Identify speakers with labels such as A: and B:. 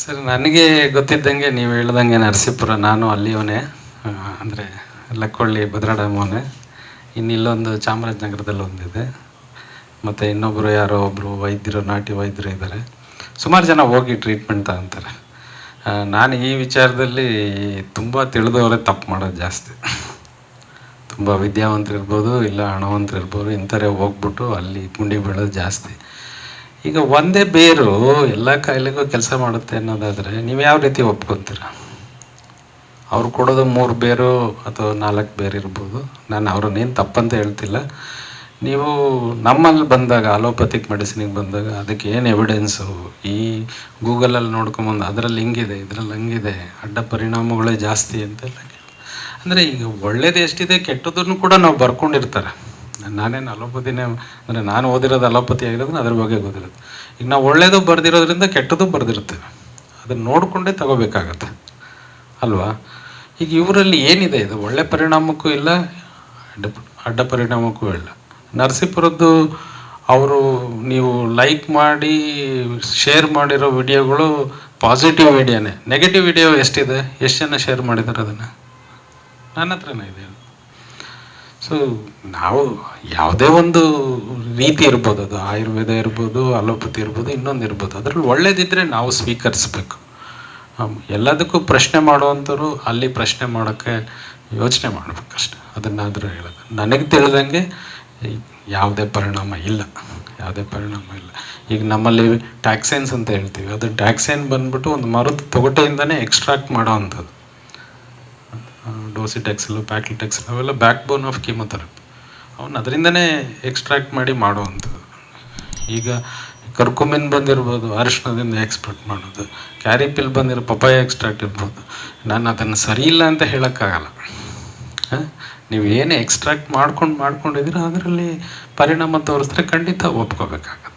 A: Sir, ನನಗೆ ಗೊತ್ತಿದ್ದಂಗೆ ನೀವು ಹೇಳ್ದಂಗೆ ನರಸೀಪುರ, ನಾನು ಅಲ್ಲಿಯವನೇ ಅಂದರೆ ಲಕ್ಕೊಳ್ಳಿ ಭದ್ರಾಡಮೋನೆ ಇನ್ನು ಇಲ್ಲೊಂದು ಚಾಮರಾಜನಗರದಲ್ಲಿ ಒಂದಿದೆ. ಮತ್ತು ಇನ್ನೊಬ್ಬರು ಯಾರೋ ಒಬ್ಬರು ವೈದ್ಯರು, ನಾಟಿ ವೈದ್ಯರು ಇದ್ದಾರೆ. ಸುಮಾರು ಜನ ಹೋಗಿ ಟ್ರೀಟ್ಮೆಂಟ್ ತಗೊಂತಾರೆ. ನಾನು ಈ ವಿಚಾರದಲ್ಲಿ ತುಂಬ ತಿಳಿದವರೇ ತಪ್ಪು ಮಾಡೋದು ಜಾಸ್ತಿ. ತುಂಬ ವಿದ್ಯಾವಂತರು ಇರ್ಬೋದು ಇಲ್ಲ ಹಣವಂತರು ಇರ್ಬೋದು ಇಂಥರೇ ಹೋಗ್ಬಿಟ್ಟು ಅಲ್ಲಿ ಪುಂಡಿ ಬೀಳೋದು ಜಾಸ್ತಿ. ಈಗ ಒಂದೇ ಬೇರು ಎಲ್ಲ ಕಾಯಿಲೆಗೂ ಕೆಲಸ ಮಾಡುತ್ತೆ ಅನ್ನೋದಾದರೆ ನೀವು ಯಾವ ರೀತಿ ಒಪ್ಕೊತೀರ? ಅವ್ರು ಕೊಡೋದು ಮೂರು ಬೇರು ಅಥವಾ ನಾಲ್ಕು ಬೇರು ಇರ್ಬೋದು. ನಾನು ಅವ್ರನ್ನೇನು ತಪ್ಪಂತ ಹೇಳ್ತಿಲ್ಲ. ನೀವು ನಮ್ಮಲ್ಲಿ ಬಂದಾಗ, ಅಲೋಪತಿಕ್ ಮೆಡಿಸಿನಿಗೆ ಬಂದಾಗ ಅದಕ್ಕೆ ಏನು ಎವಿಡೆನ್ಸು ಈ ಗೂಗಲಲ್ಲಿ ನೋಡ್ಕೊಂಬಂದು ಅದರಲ್ಲಿ ಹಿಂಗಿದೆ, ಇದರಲ್ಲಿ ಹಂಗಿದೆ, ಅಡ್ಡ ಪರಿಣಾಮಗಳೇ ಜಾಸ್ತಿ ಅಂತೆಲ್ಲ ಅಂದರೆ ಈಗ ಒಳ್ಳೇದು ಎಷ್ಟಿದೆ ಕೆಟ್ಟದನ್ನು ಕೂಡ ನಾವು ಬರ್ಕೊಂಡಿರ್ತಾರೆ. ನಾನೇನು ಅಲೋಪತಿನೇ ಅಂದರೆ ನಾನು ಓದಿರೋದು ಅಲೋಪತಿ ಆಗಿರೋದ್ರೆ ಅದ್ರ ಬಗ್ಗೆ ಗೊತ್ತಿರುತ್ತೆ. ಈಗ ನಾವು ಒಳ್ಳೇದು ಬರ್ದಿರೋದ್ರಿಂದ ಕೆಟ್ಟದ್ದು ಬರೆದಿರುತ್ತೆ. ಅದನ್ನು ನೋಡಿಕೊಂಡೇ ತಗೋಬೇಕಾಗತ್ತೆ. ಅಲ್ವಾ? ಈಗ ಇವರಲ್ಲಿ ಏನಿದೆ? ಇದು ಒಳ್ಳೆ ಪರಿಣಾಮಕ್ಕೂ ಇಲ್ಲ, ಅಡ್ಡ ಅಡ್ಡ ಪರಿಣಾಮಕ್ಕೂ ಇಲ್ಲ. ನರಸೀಪುರದ್ದು ಅವರು ನೀವು ಲೈಕ್ ಮಾಡಿ ಶೇರ್ ಮಾಡಿರೋ ವಿಡಿಯೋಗಳು ಪಾಸಿಟಿವ್ ವಿಡಿಯೋನೇ ನೆಗೆಟಿವ್ ವಿಡಿಯೋ ಎಷ್ಟಿದೆ? ಎಷ್ಟು ಜನ ಶೇರ್ ಮಾಡಿದ್ದಾರೆ ಅದನ್ನು? ನನ್ನ ಹತ್ರನೇ ಇದೆ ಸೊ, ನಾವು ಯಾವುದೇ ಒಂದು ರೀತಿ ಇರ್ಬೋದು, ಅದು ಆಯುರ್ವೇದ ಇರ್ಬೋದು, ಅಲೋಪತಿ ಇರ್ಬೋದು, ಇನ್ನೊಂದು ಇರ್ಬೋದು, ಅದರಲ್ಲಿ ಒಳ್ಳೇದಿದ್ದರೆ ನಾವು ಸ್ವೀಕರಿಸ್ಬೇಕು. ಎಲ್ಲದಕ್ಕೂ ಪ್ರಶ್ನೆ ಮಾಡುವಂಥವ್ರು ಅಲ್ಲಿ ಪ್ರಶ್ನೆ ಮಾಡೋಕ್ಕೆ ಯೋಚನೆ ಮಾಡಬೇಕಷ್ಟೆ, ಅದನ್ನಾದರೂ ಹೇಳೋದು. ನನಗೆ ತಿಳಿದಂಗೆ ಯಾವುದೇ ಪರಿಣಾಮ ಇಲ್ಲ, ಯಾವುದೇ ಪರಿಣಾಮ ಇಲ್ಲ. ಈಗ ನಮ್ಮಲ್ಲಿ ಟ್ಯಾಕ್ಸೈನ್ಸ್ ಅಂತ ಹೇಳ್ತೀವಿ, ಅದು ಟ್ಯಾಕ್ಸೈನ್ ಬಂದ್ಬಿಟ್ಟು ಒಂದು ಮರದ ತೊಗಟೆಯಿಂದನೇ ಎಕ್ಸ್ಟ್ರಾಕ್ಟ್ ಮಾಡೋ ಅಂಥದ್ದು. ಡೋಸಿಟೆಕ್ಸಲು ಪ್ಯಾಕ್ಲಿಟೆಕ್ಸಲ್ ಅವೆಲ್ಲ ಬ್ಯಾಕ್ ಬೋನ್ ಆಫ್ ಕೀಮೊಥೆರಪಿ ಅವನ್ನ ಅದರಿಂದನೇ ಎಕ್ಸ್ಟ್ರಾಕ್ಟ್ ಮಾಡಿ ಮಾಡುವಂಥದ್ದು. ಈಗ ಕರ್ಕುಮಿನ್ ಬಂದಿರ್ಬೋದು ಅರಿಶಿನದಿಂದ ಎಕ್ಸ್ಪೆಕ್ಟ್ ಮಾಡೋದು ಕ್ಯಾರಿ ಪಿಲ್ ಬಂದಿರೋ ಪಪಾಯ ಎಕ್ಸ್ಟ್ರಾಕ್ಟ್ ಇರ್ಬೋದು. ನಾನು ಅದನ್ನು ಸರಿ ಇಲ್ಲ ಅಂತ ಹೇಳೋಕ್ಕಾಗಲ್ಲ? ನೀವು ಏನು ಎಕ್ಸ್ಟ್ರಾಕ್ಟ್ ಮಾಡ್ಕೊಂಡು ಮಾಡ್ಕೊಂಡಿದ್ದೀರೋ, ಅದರಲ್ಲಿ ಪರಿಣಾಮ ತೋರಿಸಿದ್ರೆ ಖಂಡಿತ ಒಪ್ಕೋಬೇಕಾಗತ್ತೆ.